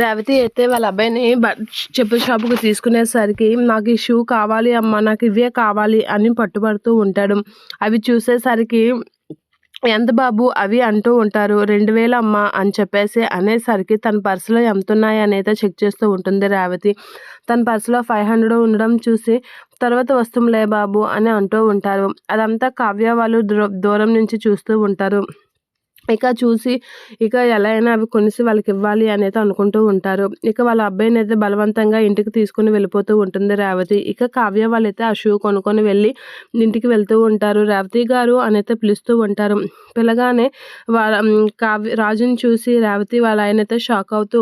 రేవతి అయితే వాళ్ళ అబ్బాయిని బ- చెప్పుల షాపుకి తీసుకునేసరికి నాకు ఈ షూ కావాలి అమ్మ నాకు ఇవే కావాలి అని పట్టుబడుతూ ఉంటాడు. అవి చూసేసరికి ఎంత బాబు అవి అంటూ ఉంటారు. రెండు వేలు అమ్మ అని చెప్పేసి అనేసరికి తన పర్సులో ఎంత ఉన్నాయి అనేది చెక్ చేస్తూ ఉంటుంది రేవతి. తన పర్సులో ఫైవ్ హండ్రెడ్ ఉండడం చూసి తర్వాత వస్తుంలే బాబు అని అంటూ ఉంటారు. అదంతా కావ్య వాళ్ళు దూరం నుంచి చూస్తూ ఉంటారు. ఇక చూసి ఇక ఎలా అయినా అవి కొనిసి వాళ్ళకి ఇవ్వాలి అనేది అనుకుంటూ ఉంటారు. ఇక వాళ్ళ అబ్బాయిని అయితే బలవంతంగా ఇంటికి తీసుకుని వెళ్ళిపోతూ ఉంటుంది రేవతి. ఇక కావ్య వాళ్ళైతే ఆ షూ కొనుక్కొని వెళ్ళి ఇంటికి వెళ్తూ ఉంటారు. రేవతి గారు అనైతే పిలుస్తూ ఉంటారు. పిల్లగానే వాళ్ళ కావ్య రాజుని చూసి రేవతి వాళ్ళ ఆయన అయితే షాక్ అవుతూ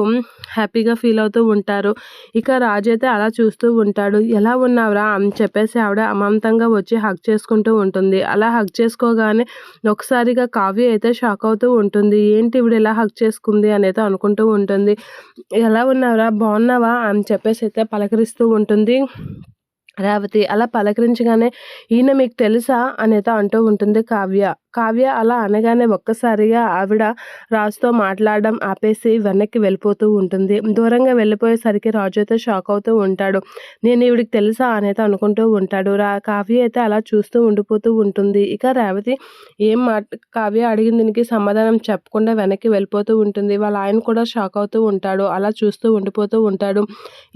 హ్యాపీగా ఫీల్ అవుతూ ఉంటారు. ఇక రాజు అయితే అలా చూస్తూ ఉంటాడు. ఎలా ఉన్నావురా? అని చెప్పేసి ఆవిడ అమాంతంగా వచ్చి హక్ చేసుకుంటూ ఉంటుంది. అలా హక్ చేసుకోగానే ఒకసారిగా కావ్య అయితే షాక్ అవుతూ ఉంటుంది. ఏంటి ఇవిడ ఇలా హక్ చేసుకుంది అనేది అనుకుంటూ ఉంటుంది. ఎలా ఉన్నావురా? బాగున్నావా? అని చెప్పేసి అయితే పలకరిస్తూ ఉంటుంది. రేవతి అలా పలకరించగానే ఈయన మీకు తెలుసా? అనేది అంటూ ఉంటుంది కావ్య. కావ్య అలా అనగానే ఒక్కసారిగా ఆవిడ రాజుతో మాట్లాడడం ఆపేసి వెనక్కి వెళ్ళిపోతూ ఉంటుంది. దూరంగా వెళ్ళిపోయేసరికి రాజు అయితే షాక్ అవుతూ ఉంటాడు. నేను ఈవిడికి తెలుసా అనేది అనుకుంటూ ఉంటాడు. రా కావ్య అయితే అలా చూస్తూ ఉండిపోతూ ఉంటుంది. ఇక రేవతి ఏం మాట కావ్య అడిగిన దీనికి సమాధానం చెప్పకుండా వెనక్కి వెళ్ళిపోతూ ఉంటుంది. వాళ్ళ ఆయన కూడా షాక్ అవుతూ ఉంటాడు. అలా చూస్తూ ఉండిపోతూ ఉంటాడు.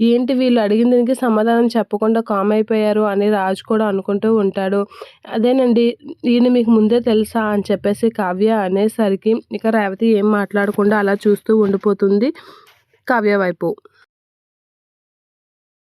ఏంటి వీళ్ళు అడిగిన దీనికి సమాధానం చెప్పకుండా కామ్ అయిపోయారు అని రాజు కూడా అనుకుంటూ ఉంటాడు. అదేనండి ఈయన మీకు ముందే తెలుసా అని చెప్పేసి కావ్య అనేసరికి ఇక రేవతి ఏం మాట్లాడకుండా అలా చూస్తూ ఉండిపోతుంది కావ్య వైపు.